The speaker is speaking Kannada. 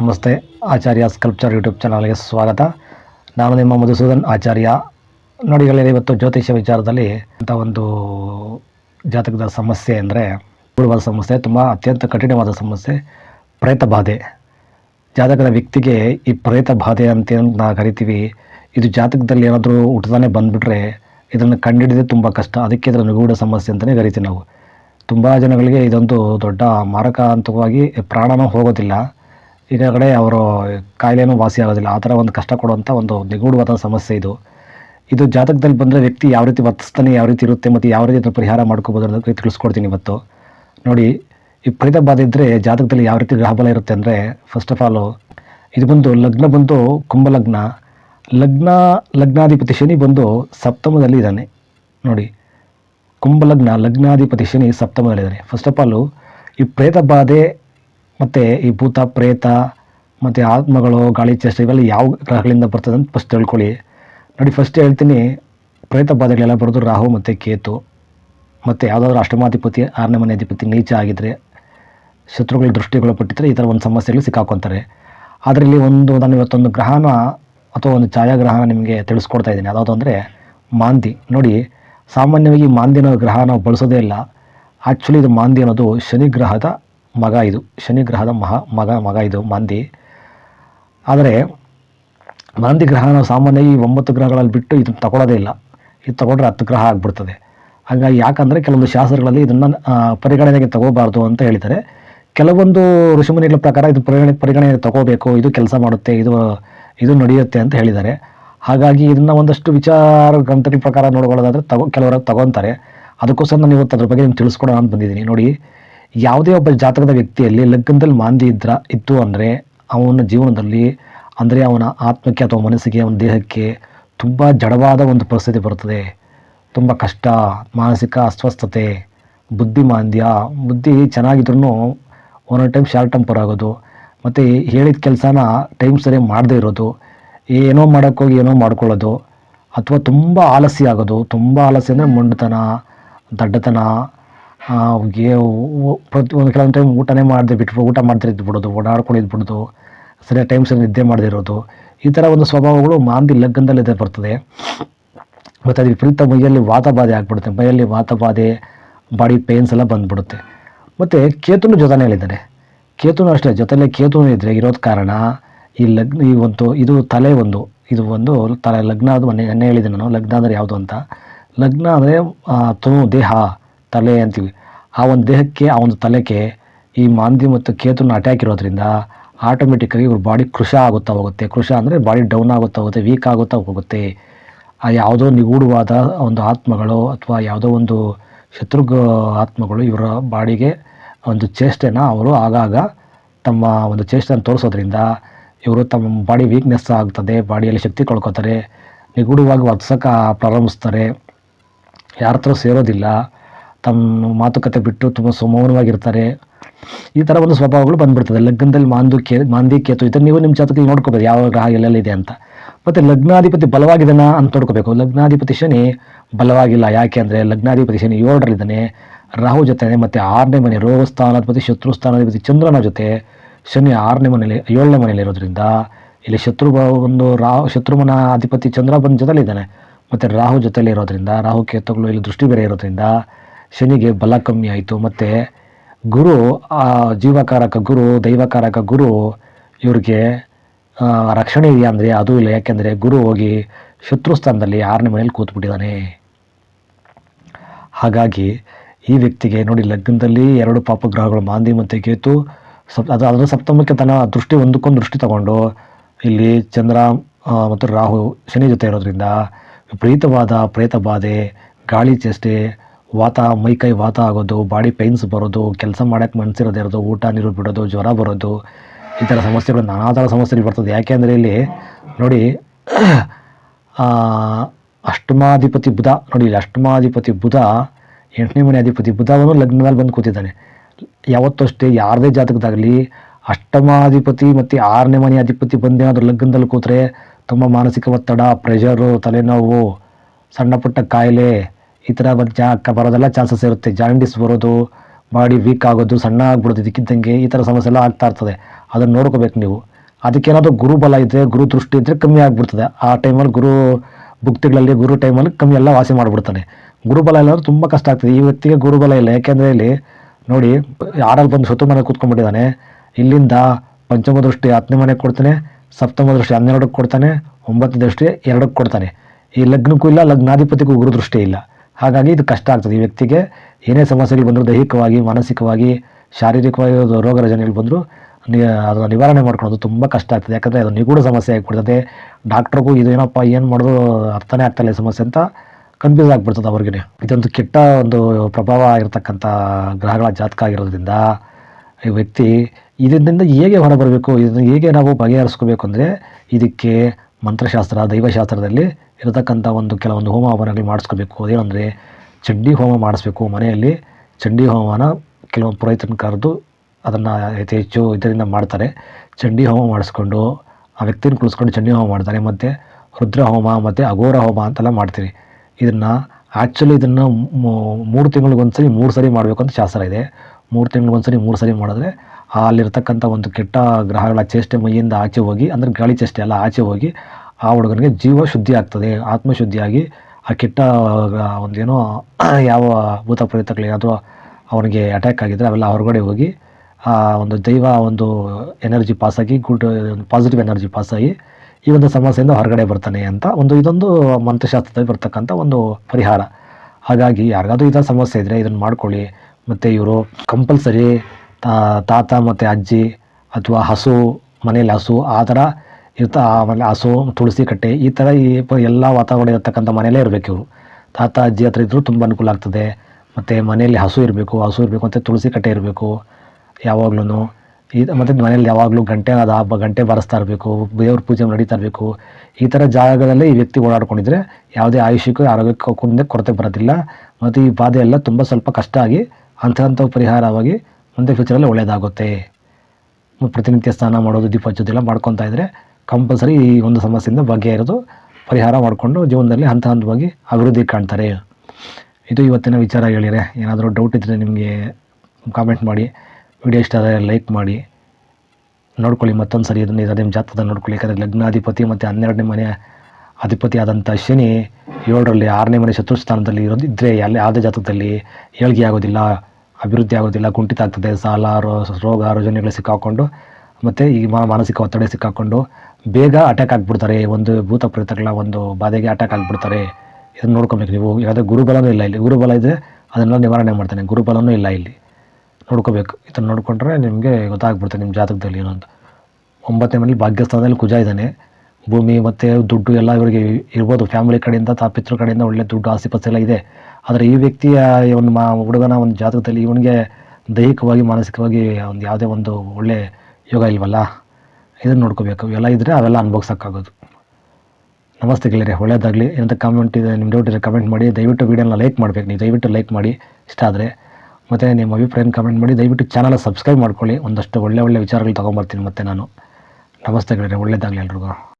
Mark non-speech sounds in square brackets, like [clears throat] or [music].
ನಮಸ್ತೆ. ಆಚಾರ್ಯ ಸ್ಕಲ್ಪ್ಚರ್ ಯೂಟ್ಯೂಬ್ ಚಾನಲ್ಗೆ ಸ್ವಾಗತ. ನಾನು ನಿಮ್ಮ ಮಧುಸೂದನ್ ಆಚಾರ್ಯ. ನೋಡಿ ಗೆಳೆಯರೇ, ಇವತ್ತು ಜ್ಯೋತಿಷ್ಯ ವಿಚಾರದಲ್ಲಿ ಅಂತ ಒಂದು ಜಾತಕದ ಸಮಸ್ಯೆ ಅಂದರೆ ಪೂರ್ವದ ಸಮಸ್ಯೆ ತುಂಬ ಅತ್ಯಂತ ಕಠಿಣವಾದ ಸಮಸ್ಯೆ ಪ್ರೇತ ಬಾಧೆ. ಜಾತಕದ ವ್ಯಕ್ತಿಗೆ ಈ ಪ್ರೇತ ಬಾಧೆ ಅಂತ ನಾವು ಕರಿತೀವಿ ಇದು ಜಾತಕದಲ್ಲಿ ಏನಾದರೂ ಹುಟ್ಟದಾನೆ ಬಂದುಬಿಟ್ರೆ ಇದನ್ನು ಕಂಡುಹಿಡಿದೇ ತುಂಬ ಕಷ್ಟ. ಅದಕ್ಕೆ ಇದರ ನಿಗೂಢ ಸಮಸ್ಯೆ ಅಂತಲೇ ಕರಿತೀವಿ ನಾವು. ತುಂಬ ಜನಗಳಿಗೆ ಇದೊಂದು ದೊಡ್ಡ ಮಾರಕಾಂತಕವಾಗಿ ಪ್ರಾಣನೂ ಹೋಗೋದಿಲ್ಲ. ಕಡೆ ಅವರು ಕಾಯಿಲೆನೂ ವಾಸಿ ಆಗೋದಿಲ್ಲ. ಆ ಥರ ಒಂದು ಕಷ್ಟ ಕೊಡುವಂಥ ಒಂದು ನಿಗೂಢವಾದ ಸಮಸ್ಯೆ ಇದು. ಇದು ಜಾತಕದಲ್ಲಿ ಬಂದರೆ ವ್ಯಕ್ತಿ ಯಾವ ರೀತಿ ವರ್ತಿಸ್ತಾನೆ, ಯಾವ ರೀತಿ ಇರುತ್ತೆ ಮತ್ತು ಯಾವ ರೀತಿ ಅದನ್ನು ಪರಿಹಾರ ಮಾಡ್ಕೋಬೋದು ಅನ್ನೋದಕ್ಕೆ ತಿಳಿಸ್ಕೊಡ್ತೀನಿ ಇವತ್ತು. ನೋಡಿ, ಈ ಪ್ರೇತ ಬಾಧೆ ಇದ್ದರೆ ಜಾತಕದಲ್ಲಿ ಯಾವ ರೀತಿ ಗ್ರಹಬಲ ಇರುತ್ತೆ ಅಂದರೆ ಫಸ್ಟ್ ಆಫ್ ಆಲು ಇದು ಬಂದು ಲಗ್ನ ಬಂದು ಕುಂಭಲಗ್ನ ಲಗ್ನ. ಲಗ್ನಾಧಿಪತಿ ಶನಿ ಬಂದು ಸಪ್ತಮದಲ್ಲಿ ಇದ್ದಾನೆ. ನೋಡಿ ಕುಂಭಲಗ್ನ ಲಗ್ನಾಧಿಪತಿ ಶನಿ ಸಪ್ತಮದಲ್ಲಿದ್ದಾನೆ ಫಸ್ಟ್ ಆಫ್ ಆಲು ಈ ಪ್ರೇತ ಬಾಧೆ ಮತ್ತು ಈ ಭೂತ, ಪ್ರೇತ, ಮತ್ತು ಆತ್ಮಗಳು, ಗಾಳಿ ಚೇಷ್ಟೆ ಇವೆಲ್ಲ ಯಾವ ಗ್ರಹಗಳಿಂದ ಬರ್ತದೆ ಅಂತ ಫಸ್ಟ್ ತಿಳ್ಕೊಳ್ಳಿ. ನೋಡಿ ಫಸ್ಟ್ ಹೇಳ್ತೀನಿ, ಪ್ರೇತ ಬಾಧೆಗಳೆಲ್ಲ ಬರೋದು ರಾಹು ಮತ್ತು ಕೇತು. ಮತ್ತು ಯಾವುದಾದ್ರೂ ಅಷ್ಟಮಾಧಿಪತಿ, ಆರನೇ ಮನೆ ಅಧಿಪತಿ ನೀಚ ಆಗಿದ್ದರೆ ಶತ್ರುಗಳ ದೃಷ್ಟಿಗಳು ಈ ಥರ ಒಂದು ಸಮಸ್ಯೆಗಳು ಸಿಕ್ಕಾಕೊತಾರೆ. ಅದರಲ್ಲಿ ಒಂದು, ನಾನು ಇವತ್ತೊಂದು ಗ್ರಹನ ಅಥವಾ ಒಂದು ಛಾಯಾಗ್ರಹನ ನಿಮಗೆ ತಿಳಿಸ್ಕೊಡ್ತಾ ಇದ್ದೀನಿ. ಯಾವುದು ಅಂದರೆ ಮಾಂದಿ. ನೋಡಿ, ಸಾಮಾನ್ಯವಾಗಿ ಮಾಂದಿನ ಗ್ರಹ ನಾವು ಬಳಸೋದೇ ಇಲ್ಲ. ಆ್ಯಕ್ಚುಲಿ ಇದು ಮಾಂದಿ ಅನ್ನೋದು ಶನಿ ಗ್ರಹದ ಮಗ ಇದು. ಶನಿ ಗ್ರಹದ ಮಹ, ಮಗ ಮಗ ಇದು, ಮಂದಿ. ಆದರೆ ಮಂದಿ ಗ್ರಹ ನಾವು ಸಾಮಾನ್ಯವಾಗಿ ಈ ಒಂಬತ್ತು ಗ್ರಹಗಳಲ್ಲಿ ಬಿಟ್ಟು ಇದನ್ನು ತಗೊಳ್ಳೋದೇ ಇಲ್ಲ. ಇದು ತಗೊಂಡ್ರೆ ಹತ್ತು ಗ್ರಹ ಆಗಿಬಿಡ್ತದೆ. ಹಾಗಾಗಿ ಯಾಕಂದರೆ ಕೆಲವೊಂದು ಶಾಸ್ತ್ರಗಳಲ್ಲಿ ಇದನ್ನು ಪರಿಗಣನೆಗೆ ತಗೋಬಾರ್ದು ಅಂತ ಹೇಳ್ತಾರೆ ಕೆಲವೊಂದು ಋಷಿಮುನಿಗಳ ಪ್ರಕಾರ ಇದು ಪರಿಗಣನೆ ಪರಿಗಣನೆಗೆ ತಗೋಬೇಕು, ಇದು ಕೆಲಸ ಮಾಡುತ್ತೆ, ಇದು ಇದು ನಡೆಯುತ್ತೆ ಅಂತ ಹೇಳಿದ್ದಾರೆ. ಹಾಗಾಗಿ ಇದನ್ನು ಒಂದಷ್ಟು ವಿಚಾರ ಗ್ರಂಥಗಳ ಪ್ರಕಾರ ನೋಡ್ಕೊಳ್ಳೋದಾದರೆ ತಗೋ, ಕೆಲವರು ತಗೊತಾರೆ ಅದಕ್ಕೋಸ್ಕರ ನಾನು ಇವತ್ತು ಅದ್ರ ಬಗ್ಗೆ ನಿಮ್ಗೆ ತಿಳಿಸ್ಕೊಡೋಣ ಅಂತ ಬಂದಿದ್ದೀನಿ. ನೋಡಿ ಯಾವುದೇ ಒಬ್ಬ ಜಾತಕದ ವ್ಯಕ್ತಿಯಲ್ಲಿ ಲಗ್ನದಲ್ಲಿ ಮಾಂದಿ ಇದ್ರ ಇತ್ತು ಅಂದರೆ ಅವನ ಜೀವನದಲ್ಲಿ ಅಂದರೆ ಅವನ ಆತ್ಮಕ್ಕೆ ಅಥವಾ ಮನಸ್ಸಿಗೆ ಅವನ ದೇಹಕ್ಕೆ ತುಂಬ ಜಡವಾದ ಒಂದು ಪರಿಸ್ಥಿತಿ ಬರುತ್ತದೆ. ತುಂಬ ಕಷ್ಟ ಮಾನಸಿಕ ಅಸ್ವಸ್ಥತೆ ಬುದ್ಧಿ ಮಾಂದ್ಯ ಬುದ್ಧಿ ಚೆನ್ನಾಗಿದ್ರೂ ಒಂದೊಂದು ಟೈಮ್ ಶಾರ್ಟ್ ಟೆಂಪರ್ ಆಗೋದು ಮತ್ತು ಹೇಳಿದ ಕೆಲಸನ ಟೈಮ್ ಸರಿ ಮಾಡದೇ ಇರೋದು ಏನೋ ಮಾಡೋಕ್ಕೋಗಿ ಏನೋ ಮಾಡ್ಕೊಳ್ಳೋದು ಅಥವಾ ತುಂಬ ಆಲಸ್ಯ ಆಗೋದು ತುಂಬ ಆಲಸಿ ಅಂದರೆ ಮೊಂಡತನ ದಡ್ಡತನ ಆ, ಗೆ- ಒ- ಪ್ರತಿ ಒಂದು ಕೆಲವೊಂದು ಟೈಮ್ ಊಟನೇ ಮಾಡದೆ ಬಿಟ್ಟು ಊಟ ಮಾಡ್ತಾ ಇದ್ಬಿಡೋದು ಓಡಾಡ್ಕೊಂಡು ಇದ್ಬಿಡೋದು ಸರಿಯಾದ ಟೈಮ್ ಸರಿ ನಿದ್ದೆ ಮಾಡದಿರೋದು ಈ ಥರ ಒಂದು ಸ್ವಭಾವಗಳು ಮಾಂದಿ ಲಗ್ನದಲ್ಲಿದೆ ಬರ್ತದೆ. ಮತ್ತು ಅದು ವಿಪರೀತ ಮೈಯಲ್ಲಿ ವಾತಬಾಧೆ ಆಗಿಬಿಡುತ್ತೆ ಮೈಯಲ್ಲಿ ವಾತಬಾಧೆ ಬಾಡಿ ಪೇನ್ಸ್ ಎಲ್ಲ ಬಂದ್ಬಿಡುತ್ತೆ. ಮತ್ತು ಕೇತುನು ಜೊತೆನೇ ಹೇಳಿದ್ದಾರೆ ಕೇತುನು ಅಷ್ಟೇ ಜೊತೆಲೇ ಕೇತುನು ಇದ್ದರೆ ಇರೋದು ಕಾರಣ ಈ ಲಗ್ನ ಈ ಒಂದು ಇದು ತಲೆ ಒಂದು ಇದು ಒಂದು ತಲೆ ಲಗ್ನ ಅದು ಮೊನ್ನೆ ನೆನ್ನೆ ಹೇಳಿದೆ ನಾನು ಲಗ್ನ ಅಂದರೆ ಯಾವುದು ಅಂತ. ಲಗ್ನ ಅಂದರೆ ತುಂಬ ದೇಹ ತಲೆ ಅಂತೀವಿ. ಆ ಒಂದು ದೇಹಕ್ಕೆ, ಆ ಒಂದು ತಲೆಗೆ ಈ ಮಾಂದಿ ಮತ್ತು ಕೇತುನ ಅಟ್ಯಾಕ್ ಇರೋದ್ರಿಂದ ಆಟೋಮೆಟಿಕ್ಕಾಗಿ ಇವ್ರ ಬಾಡಿ ಕೃಷ ಆಗುತ್ತಾ ಹೋಗುತ್ತೆ. ಕೃಷ ಅಂದರೆ ಬಾಡಿ ಡೌನ್ ಆಗುತ್ತಾ ಹೋಗುತ್ತೆ ವೀಕ್ ಆಗುತ್ತಾ ಹೋಗುತ್ತೆ. ಆ ಯಾವುದೋ ನಿಗೂಢವಾದ ಒಂದು ಆತ್ಮಗಳು ಅಥವಾ ಯಾವುದೋ ಒಂದು ಶತ್ರು ಆತ್ಮಗಳು ಇವರ ಬಾಡಿಗೆ ಒಂದು ಚೇಷ್ಟೆನ ಅವರು ಆಗಾಗ ತಮ್ಮ ಒಂದು ಚೇಷ್ಟೆಯನ್ನು ತೋರಿಸೋದ್ರಿಂದ ಇವರು ತಮ್ಮ ಬಾಡಿ ವೀಕ್ನೆಸ್ ಆಗ್ತದೆ ಬಾಡಿಯಲ್ಲಿ ಶಕ್ತಿ ಕಳ್ಕೊತಾರೆ, ನಿಗೂಢವಾಗಿ ವರ್ತಿಸೋಕೆ ಪ್ರಾರಂಭಿಸ್ತಾರೆ. ಯಾರ ಹತ್ರ ಸೇರೋದಿಲ್ಲ. ತಮ್ಮ ಮಾತುಕತೆ ಬಿಟ್ಟು ತುಂಬ ಸುಮೌನವಾಗಿರ್ತಾರೆ ಈ ಥರ ಒಂದು ಸ್ವಭಾವಗಳು ಬಂದ್ಬಿಡ್ತದೆ. ಲಗ್ನದಲ್ಲಿ ಮಾಂದು ಕೇ, ಮಾಂದಿ ಕೇತು ಇದನ್ನು ನೀವು ನಿಮ್ಮ ಜಾತಕದಲ್ಲಿ ನೋಡ್ಕೋಬೋದು ಯಾವ ಗ್ರಹ ಎಲ್ಲೆಲ್ಲ ಇದೆ ಅಂತ. ಮತ್ತು ಲಗ್ನಾಧಿಪತಿ ಬಲವಾಗಿದ್ದಾನ ಅಂತ ನೋಡ್ಕೋಬೇಕು. ಲಗ್ನಾಧಿಪತಿ ಶನಿ ಬಲವಾಗಿಲ್ಲ. ಯಾಕೆ ಅಂದರೆ ಲಗ್ನಾಧಿಪತಿ ಶನಿ ಏಳರಲ್ಲಿದ್ದಾನೆ. ರಾಹು ಜೊತೆ ಮತ್ತು ಆರನೇ ಮನೆ ರೋಗ ಸ್ಥಾನಾಧಿಪತಿ, ಶತ್ರು ಸ್ಥಾನಾಧಿಪತಿ ಚಂದ್ರನ ಜೊತೆ ಶನಿ ಆರನೇ ಮನೆಯಲ್ಲಿ, ಏಳನೇ ಮನೆಯಲ್ಲಿ ಇರೋದ್ರಿಂದ ಇಲ್ಲಿ ಶತ್ರು ಒಂದು ರಾಹು ಶತ್ರುಮನ ಅಧಿಪತಿ ಚಂದ್ರ ಬಂದ ಜೊತೆಲಿದ್ದಾನೆ. ಮತ್ತು ರಾಹು ಜೊತೆಲಿ ಇರೋದ್ರಿಂದ, ರಾಹು ಕೇತುಗಳು ಇಲ್ಲಿ ದೃಷ್ಟಿ ಬೇರೆ ಇರೋದ್ರಿಂದ ಶನಿಗೆ ಬಲ ಕಮ್ಮಿ ಆಯಿತು. ಮತ್ತು ಗುರು, ಆ, ಜೀವಕಾರಕ ಗುರು, ದೈವಕಾರಕ ಗುರು, ಇವ್ರಿಗೆ ರಕ್ಷಣೆ ಇದೆಯಾ ಅಂದರೆ ಅದು ಇಲ್ಲ. ಯಾಕೆಂದರೆ ಗುರು ಹೋಗಿ ಶತ್ರು ಸ್ಥಾನದಲ್ಲಿ ಆರನೇ ಮನೆಯಲ್ಲಿ ಕೂತ್ಬಿಟ್ಟಿದ್ದಾನೆ. ಹಾಗಾಗಿ ಈ ವ್ಯಕ್ತಿಗೆ ನೋಡಿ, ಲಗ್ನದಲ್ಲಿ ಎರಡು ಪಾಪಗ್ರಹಗಳು, ಮಾಂದಿ ಮತ್ತು ಕೇತು, ಸಪ್, ಅದು ಅದರ ಸಪ್ತಮಕ್ಕೆ ತನ್ನ ದೃಷ್ಟಿ ಒಂದಕ್ಕೊಂದು ದೃಷ್ಟಿ ತಗೊಂಡು, ಇಲ್ಲಿ ಚಂದ್ರ ಮತ್ತು ರಾಹು ಶನಿ ಜೊತೆ ಇರೋದ್ರಿಂದ ವಿಪರೀತವಾದ ಪ್ರೇತ ಬಾಧೆ ಗಾಳಿ ಚೇಷ್ಟೆ ವಾತ ಮೈಕೈ ವಾತ ಆಗೋದು, ಬಾಡಿ ಪೈನ್ಸ್ ಬರೋದು, ಕೆಲಸ ಮಾಡೋಕ್ಕೆ ಮನಸ್ಸಿರೋದೇ ಇರೋದು, ಊಟ, ನೀರು ಬಿಡೋದು, ಜ್ವರ ಬರೋದು, ಈ ಥರ ಸಮಸ್ಯೆಗಳು ನಾನಾ ಥರ ಸಮಸ್ಯೆಗಳು ಬರ್ತದೆ. ಯಾಕೆ ಅಂದರೆ ಇಲ್ಲಿ ನೋಡಿ [clears throat] ಅಷ್ಟಮಾಧಿಪತಿ ಬುಧ, ನೋಡಿ ಇಲ್ಲಿ ಅಷ್ಟಮಾಧಿಪತಿ ಬುಧ, ಎಂಟನೇ ಮನೆ ಅಧಿಪತಿ ಬುಧವನು ಲಗ್ನದಲ್ಲಿ ಬಂದು ಕೂತಿದ್ದಾನೆ. ಯಾವತ್ತೂ ಅಷ್ಟೇ, ಯಾರದೇ ಜಾತಕದಾಗಲಿ ಅಷ್ಟಮಾಧಿಪತಿ ಮತ್ತು ಆರನೇ ಮನೆ ಅಧಿಪತಿ ಬಂದೇನಾದರೂ ಲಗ್ನದಲ್ಲಿ ಕೂತ್ರೆ ತುಂಬ ಮಾನಸಿಕ ಒತ್ತಡ ಪ್ರೆಷರು ತಲೆನೋವು ಸಣ್ಣ ಪುಟ್ಟ ಕಾಯಿಲೆ ಈ ಥರ ಬಂದು ಜಾ ಬರೋದೆಲ್ಲ ಚಾನ್ಸಸ್ ಇರುತ್ತೆ. ಜಾಂಡಿಸ್ ಬರೋದು, ಬಾಡಿ ವೀಕ್ ಆಗೋದು ಸಣ್ಣ ಆಗ್ಬಿಡೋದು ಇದಕ್ಕಿದ್ದಂಗೆ ಈ ಥರ ಸಮಸ್ಯೆ ಎಲ್ಲ ಆಗ್ತಾ ಇರ್ತದೆ. ಅದನ್ನು ನೋಡ್ಕೋಬೇಕು ನೀವು. ಅದಕ್ಕೇನಾದರೂ ಗುರು ಬಲ ಇದ್ದರೆ ಗುರು ದೃಷ್ಟಿ ಇದ್ದರೆ ಕಮ್ಮಿ ಆಗಿಬಿಡ್ತದೆ. ಆ ಟೈಮಲ್ಲಿ ಗುರು ಭುಕ್ತಿಗಳಲ್ಲಿ, ಗುರು ಟೈಮಲ್ಲಿ ಕಮ್ಮಿ ಎಲ್ಲ ವಾಸಿ ಮಾಡಿಬಿಡ್ತಾನೆ. ಗುರುಬಲ ಇಲ್ಲ ಅಂದ್ರೆ ತುಂಬ ಕಷ್ಟ ಆಗ್ತದೆ. ಈ ವ್ಯಕ್ತಿಗೆ ಗುರುಬಲ ಇಲ್ಲ. ಯಾಕೆಂದರೆ ಇಲ್ಲಿ ನೋಡಿ, ಆರಲ್ಲಿ ಬಂದು ಶತ್ರು ಮನೆ ಕೂತ್ಕೊಂಡ್ಬಿಟ್ಟಿದ್ದಾನೆ. ಇಲ್ಲಿಂದ ಪಂಚಮ ದೃಷ್ಟಿ ಹತ್ತನೇ ಮನೆಗೆ ಕೊಡ್ತಾನೆ, ಸಪ್ತಮ ದೃಷ್ಟಿ ಹನ್ನೆರಡಕ್ಕೆ ಕೊಡ್ತಾನೆ ಒಂಬತ್ತು ದೃಷ್ಟಿ ಎರಡಕ್ಕೆ ಕೊಡ್ತಾನೆ. ಈ ಲಗ್ನಕ್ಕೂ ಇಲ್ಲ, ಲಗ್ನಾಧಿಪತಿಗೂ ಗುರು ದೃಷ್ಟಿ ಇಲ್ಲ. ಹಾಗಾಗಿ ಇದು ಕಷ್ಟ ಆಗ್ತದೆ. ಈ ವ್ಯಕ್ತಿಗೆ ಏನೇ ಸಮಸ್ಯೆಗಳು ಬಂದರೂ ದೈಹಿಕವಾಗಿ, ಮಾನಸಿಕವಾಗಿ, ಶಾರೀರಿಕವಾಗಿ ರೋಗ ರಜನೆಗಳು ಬಂದರೂ ಅದನ್ನು ನಿವಾರಣೆ ಮಾಡ್ಕೊಳ್ಳೋದು ತುಂಬ ಕಷ್ಟ ಆಗ್ತದೆ. ಯಾಕಂದರೆ ಅದು ನಿಗೂಢ ಸಮಸ್ಯೆ ಆಗಿಬಿಡ್ತದೆ ಡಾಕ್ಟ್ರಿಗೂ ಇದು ಏನಪ್ಪ, ಏನು ಮಾಡೋದು ಅರ್ಥನೇ ಆಗ್ತಾಯಿಲ್ಲ ಈ ಸಮಸ್ಯೆ ಅಂತ ಕನ್ಫ್ಯೂಸ್ ಆಗಿಬಿಡ್ತದೆ ಅವ್ರಿಗೆ ಇದೊಂದು ಕೆಟ್ಟ ಒಂದು ಪ್ರಭಾವ ಆಗಿರ್ತಕ್ಕಂಥ ಗ್ರಹಗಳ ಜಾತಕ ಆಗಿರೋದ್ರಿಂದ ಈ ವ್ಯಕ್ತಿ ಇದರಿಂದ ಹೇಗೆ ಹೊರಬರಬೇಕು, ಇದನ್ನು ಹೇಗೆ ನಾವು ಬಗೆಹರಿಸ್ಕೋಬೇಕು ಅಂದರೆ ಇದಕ್ಕೆ ಮಂತ್ರಶಾಸ್ತ್ರ, ದೈವಶಾಸ್ತ್ರದಲ್ಲಿ ಇರತಕ್ಕಂಥ ಒಂದು ಕೆಲವೊಂದು ಹೋಮ ಹವನಗಳು ಮಾಡಿಸ್ಕೋಬೇಕು. ಅದೇನೆಂದರೆ ಚಂಡಿ ಹೋಮ ಮಾಡಿಸ್ಬೇಕು. ಮನೆಯಲ್ಲಿ ಚಂಡಿ ಹೋಮನ ಕೆಲವೊಂದು ಪುರೋಹಿತನ ಕರೆದು ಅದನ್ನು ಹೆಚ್ಚು ಇದರಿಂದ ಮಾಡ್ತಾರೆ. ಚಂಡಿ ಹೋಮ ಮಾಡಿಸ್ಕೊಂಡು ಆ ವ್ಯಕ್ತಿನ ಕುಳಿಸ್ಕೊಂಡು ಚಂಡಿ ಹೋಮ ಮಾಡ್ತಾರೆ. ಮತ್ತು ರುದ್ರ ಹೋಮ, ಮತ್ತು ಅಘೋರ ಹೋಮ ಅಂತೆಲ್ಲ ಮಾಡ್ತೀವಿ ಇದನ್ನು ಆ್ಯಕ್ಚುಲಿ ಇದನ್ನು ಮೂರು ತಿಂಗಳಿಗೊಂದ್ಸರಿ ಮೂರು ಸರಿ ಮಾಡಬೇಕು ಅಂತ ಶಾಸ್ತ್ರ ಇದೆ. ಮೂರು ತಿಂಗಳಿಗೊಂದ್ಸರಿ ಮೂರು ಸರಿ ಮಾಡಿದ್ರೆ ಅಲ್ಲಿರ್ತಕ್ಕಂಥ ಒಂದು ಕೆಟ್ಟ ಗ್ರಹಗಳ ಚೇಷ್ಟೆ ಮೈಯಿಂದ ಆಚೆ ಹೋಗಿ, ಅಂದರೆ ಗಾಳಿ ಚೇಷ್ಟೆ ಎಲ್ಲ ಆಚೆ ಹೋಗಿ ಆ ಹುಡುಗನಿಗೆ ಜೀವ ಶುದ್ಧಿ ಆಗ್ತದೆ, ಆತ್ಮಶುದ್ಧಿಯಾಗಿ ಆ ಕೆಟ್ಟ ಒಂದೇನೋ [clears throat] ಯಾವ ಭೂತ ಪ್ರೇತಗಳೇನಾದರೂ ಅವನಿಗೆ ಅಟ್ಯಾಕ್ ಆಗಿದ್ದರೆ ಅವೆಲ್ಲ ಹೊರಗಡೆ ಹೋಗಿ ಆ ಒಂದು ದೈವ ಒಂದು ಎನರ್ಜಿ ಪಾಸಾಗಿ ಗುಡ್ ಪಾಸಿಟಿವ್ ಎನರ್ಜಿ ಪಾಸಾಗಿ ಈ ಒಂದು ಸಮಸ್ಯೆಯಿಂದ ಹೊರಗಡೆ ಬರ್ತಾನೆ ಅಂತ ಒಂದು ಇದೊಂದು ಮಂತ್ರಶಾಸ್ತ್ರದಲ್ಲಿ ಬರ್ತಕ್ಕಂಥ ಒಂದು ಪರಿಹಾರ. ಹಾಗಾಗಿ ಯಾರಿಗಾದ್ರೂ ಇದರ ಸಮಸ್ಯೆ ಇದ್ದರೆ ಇದನ್ನು ಮಾಡ್ಕೊಳ್ಳಿ. ಮತ್ತು ಇವರು ಕಂಪಲ್ಸರಿ ತಾತ ಮತ್ತು ಅಜ್ಜಿ ಅಥವಾ ಹಸು ಮನೇಲಿ ಹಸು, ಆ ಥರ ಇರ್ತಾ ಆಮೇಲೆ ಹಸು ತುಳಸಿ ಕಟ್ಟೆ ಈ ಥರ ಈ ಎಲ್ಲ ವಾತಾವರಣ ಇರತಕ್ಕಂಥ ಮನೆಯಲ್ಲೇ ಇರಬೇಕು ಇವರು. ತಾತ, ಅಜ್ಜಿ ಹತ್ರ ಇದ್ದರೂ ತುಂಬ ಅನುಕೂಲ ಆಗ್ತದೆ. ಮತ್ತು ಮನೆಯಲ್ಲಿ ಹಸು ಇರಬೇಕು ಹಸು ಇರಬೇಕು ಮತ್ತು ತುಳಸಿ ಕಟ್ಟೆ ಇರಬೇಕು ಯಾವಾಗ್ಲೂ ಈ ಮತ್ತು ಮನೇಲಿ ಯಾವಾಗಲೂ ಗಂಟೆ ಅದು ಹಬ್ಬ, ಗಂಟೆ ಬಾರಿಸ್ತಾ ಇರಬೇಕು, ದೇವ್ರ ಪೂಜೆ ನಡೀತಾ ಇರಬೇಕು. ಈ ಥರ ಜಾಗದಲ್ಲೇ ಈ ವ್ಯಕ್ತಿ ಓಡಾಡ್ಕೊಂಡಿದ್ರೆ ಯಾವುದೇ ಆಯುಷ್ಯಕ್ಕೂ ಆರೋಗ್ಯಕ್ಕೂ ಮುಂದೆ ಕೊರತೆ ಬರೋದಿಲ್ಲ. ಮತ್ತು ಈ ಬಾಧೆ ಎಲ್ಲ ತುಂಬ ಸ್ವಲ್ಪ ಕಷ್ಟ ಆಗಿ ಅಂಥ ಪರಿಹಾರವಾಗಿ ಮುಂದೆ ಫ್ಯೂಚರಲ್ಲಿ ಒಳ್ಳೆಯದಾಗುತ್ತೆ ಪ್ರತಿನಿತ್ಯ ಸ್ನಾನ ಮಾಡೋದು, ದೀಪ ಹಚ್ಚೋದೆಲ್ಲ ಮಾಡ್ಕೊತಾ ಇದ್ದರೆ ಕಂಪಲ್ಸರಿ ಈ ಒಂದು ಸಮಸ್ಯೆಯಿಂದ ಬಗೆಹರಿದು ಪರಿಹಾರ ಮಾಡಿಕೊಂಡು ಜೀವನದಲ್ಲಿ ಹಂತ ಹಂತವಾಗಿ ಅಭಿವೃದ್ಧಿ ಕಾಣ್ತಾರೆ. ಇದು ಇವತ್ತಿನ ವಿಚಾರ ಹೇಳಿರೆ ಏನಾದರೂ ಡೌಟ್ ಇದ್ದರೆ ನಿಮಗೆ ಕಾಮೆಂಟ್ ಮಾಡಿ ವಿಡಿಯೋ ಇಷ್ಟ ಆದರೆ ಲೈಕ್ ಮಾಡಿ. ನೋಡ್ಕೊಳ್ಳಿ, ಮತ್ತೊಂದು ಸರಿ ಇದನ್ನು ಇದರ ನಿಮ್ಮ ಜಾತಕದ ನೋಡ್ಕೊಳ್ಳಿ. ಯಾಕಂದರೆ ಲಗ್ನಾಧಿಪತಿ ಮತ್ತು ಹನ್ನೆರಡನೇ ಮನೆ ಅಧಿಪತಿ ಆದಂಥ ಶನಿ ಏಳರಲ್ಲಿ ಆರನೇ ಮನೆ ಶತ್ರು ಸ್ಥಾನದಲ್ಲಿ ಇರೋದು ಇದ್ದರೆ ಅಲ್ಲಿ ಯಾವುದೇ ಜಾತಕದಲ್ಲಿ ಏಳ್ಗೆ ಆಗೋದಿಲ್ಲ, ಅಭಿವೃದ್ಧಿ ಆಗೋದಿಲ್ಲ, ಕುಂಠಿತ ಆಗ್ತದೆ. ಸಾಲ ರೋಗ, ರೋಜನೆಗಳು ಸಿಕ್ಕಾಕೊಂಡು ಮತ್ತು ಈ ಮಾನಸಿಕ ಒತ್ತಡ ಸಿಕ್ಕಾಕೊಂಡು ಬೇಗ ಅಟ್ಯಾಕ್ ಆಗಿಬಿಡ್ತಾರೆ, ಒಂದು ಭೂತ ಪ್ರೇತಗಳ ಒಂದು ಬಾಧೆಗೆ ಅಟ್ಯಾಕ್ ಆಗಿಬಿಡ್ತಾರೆ. ಇದನ್ನು ನೋಡ್ಕೊಬೇಕು ನೀವು. ಯಾವುದೇ ಗುರುಬಲನೂ ಇಲ್ಲ ಇಲ್ಲಿ. ಗುರುಬಲ ಇದೆ, ಅದನ್ನೆಲ್ಲ ನಿವಾರಣೆ ಮಾಡ್ತಾನೆ. ಗುರುಬಲನೂ ಇಲ್ಲ ಇಲ್ಲಿ. ನೋಡ್ಕೋಬೇಕು. ಇದನ್ನು ನೋಡಿಕೊಂಡ್ರೆ ನಿಮಗೆ ಗೊತ್ತಾಗ್ಬಿಡುತ್ತೆ ನಿಮ್ಮ ಜಾತಕದಲ್ಲಿ ಏನು ಅಂತ. ಒಂಬತ್ತನೇ ಮನೇಲಿ ಭಾಗ್ಯಸ್ಥಾನದಲ್ಲಿ ಕುಜ ಇದ್ದಾನೆ. ಭೂಮಿ ಮತ್ತು ದುಡ್ಡು ಎಲ್ಲ ಇವರಿಗೆ ಇರ್ಬೋದು. ಫ್ಯಾಮಿಲಿ ಕಡೆಯಿಂದ ತಾ, ಪಿತೃ ಕಡೆಯಿಂದ ಒಳ್ಳೆ ದುಡ್ಡು ಆಸ್ತಿಪಾಸ್ತಿ ಎಲ್ಲ ಇದೆ. ಆದರೆ ಈ ವ್ಯಕ್ತಿಯ ಒಂದು ಮಾ, ಹುಡುಗನ ಒಂದು ಜಾತಕದಲ್ಲಿ ಇವನಿಗೆ ದೈಹಿಕವಾಗಿ, ಮಾನಸಿಕವಾಗಿ ಒಂದು ಯಾವುದೇ ಒಂದು ಒಳ್ಳೆ ಯೋಗ ಇಲ್ವಲ್ಲ? ಇದನ್ನು ನೋಡ್ಕೋಬೇಕು. ಎಲ್ಲ ಇದ್ದರೆ ಅವೆಲ್ಲ ಅನುಭವಿಸೋಕ್ಕಾಗೋದು. ನಮಸ್ತೆ ಗೆಳೆಯರೆ ಒಳ್ಳೆಯದಾಗಲಿ ಏನಂತ ಕಾಮೆಂಟ್ ಇದೆ ನಿಮ್ಮ ಡೌಟ್ ಕಮೆಂಟ್ ಮಾಡಿ. ದಯವಿಟ್ಟು ವೀಡಿಯೋನ ಲೈಕ್ ಮಾಡಬೇಕು. ನೀವು ದಯವಿಟ್ಟು ಲೈಕ್ ಮಾಡಿ. ಇಷ್ಟ ಆದರೆ. ಮತ್ತು ನಿಮ್ಮ ಅಭಿಪ್ರಾಯನ ಕಮೆಂಟ್ ಮಾಡಿ. ದಯವಿಟ್ಟು ಚಾನಲ್ ಸಬ್ಸ್ಕ್ರೈಬ್ ಮಾಡ್ಕೊಳ್ಳಿ. ಒಂದಷ್ಟು ಒಳ್ಳೆ ಒಳ್ಳೆ ವಿಚಾರಗಳು ತೊಗೊಂಬರ್ತೀನಿ ಮತ್ತೆ ನಾನು. ನಮಸ್ತೆ ಗೆಳೆಯರೆ ಒಳ್ಳೆಯದಾಗಲಿ ಎಲ್ರಿಗೂ.